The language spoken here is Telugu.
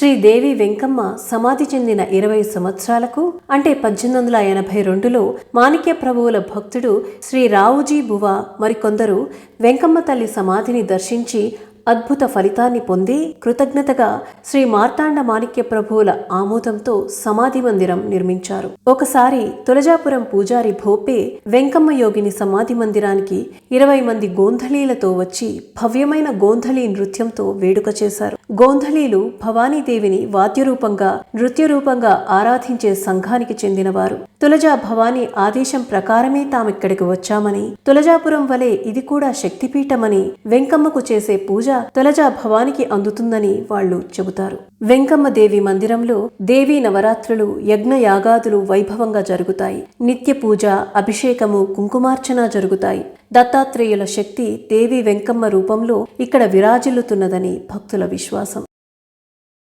శ్రీదేవి వెంకమ్మ సమాధి చెందిన ఇరవై సంవత్సరాలకు అంటే పద్దెనిమిది వందల ఎనభై రెండులో మాణిక్య ప్రభువుల భక్తుడు శ్రీ రావుజీ బువ మరికొందరు వెంకమ్మ తల్లి సమాధిని దర్శించి అద్భుత ఫలితాన్ని పొంది కృతజ్ఞతగా శ్రీ మార్తాండ మాణిక్య ప్రభువుల ఆమోదంతో సమాధి మందిరం నిర్మించారు. ఒకసారి తులజాపురం పూజారి భోపే వెంకమ్మ యోగిని సమాధి మందిరానికి ఇరవై మంది గోంధలీలతో వచ్చి భవ్యమైన గోంధలీ నృత్యంతో వేడుక చేశారు. గోంధలీలు భవానీదేవిని వాద్యరూపంగా నృత్య రూపంగా ఆరాధించే సంఘానికి చెందినవారు. తులజా భవానీ ఆదేశం ప్రకారమే తామిక్కడికి వచ్చామని తులజాపురం వలె ఇది కూడా శక్తిపీఠమని వెంకమ్మకు చేసే పూజ తొలజ భవానికి అందుతుందని వాళ్ళు చెబుతారు. వెంకమ్మ దేవి మందిరంలో దేవీ నవరాత్రులు యజ్ఞయాగాదులు వైభవంగా జరుగుతాయి. నిత్య పూజ అభిషేకము కుంకుమార్చన జరుగుతాయి. దత్తాత్రేయుల శక్తి దేవి వెంకమ్మ రూపంలో ఇక్కడ విరాజిల్లుతున్నదని భక్తుల విశ్వాసం.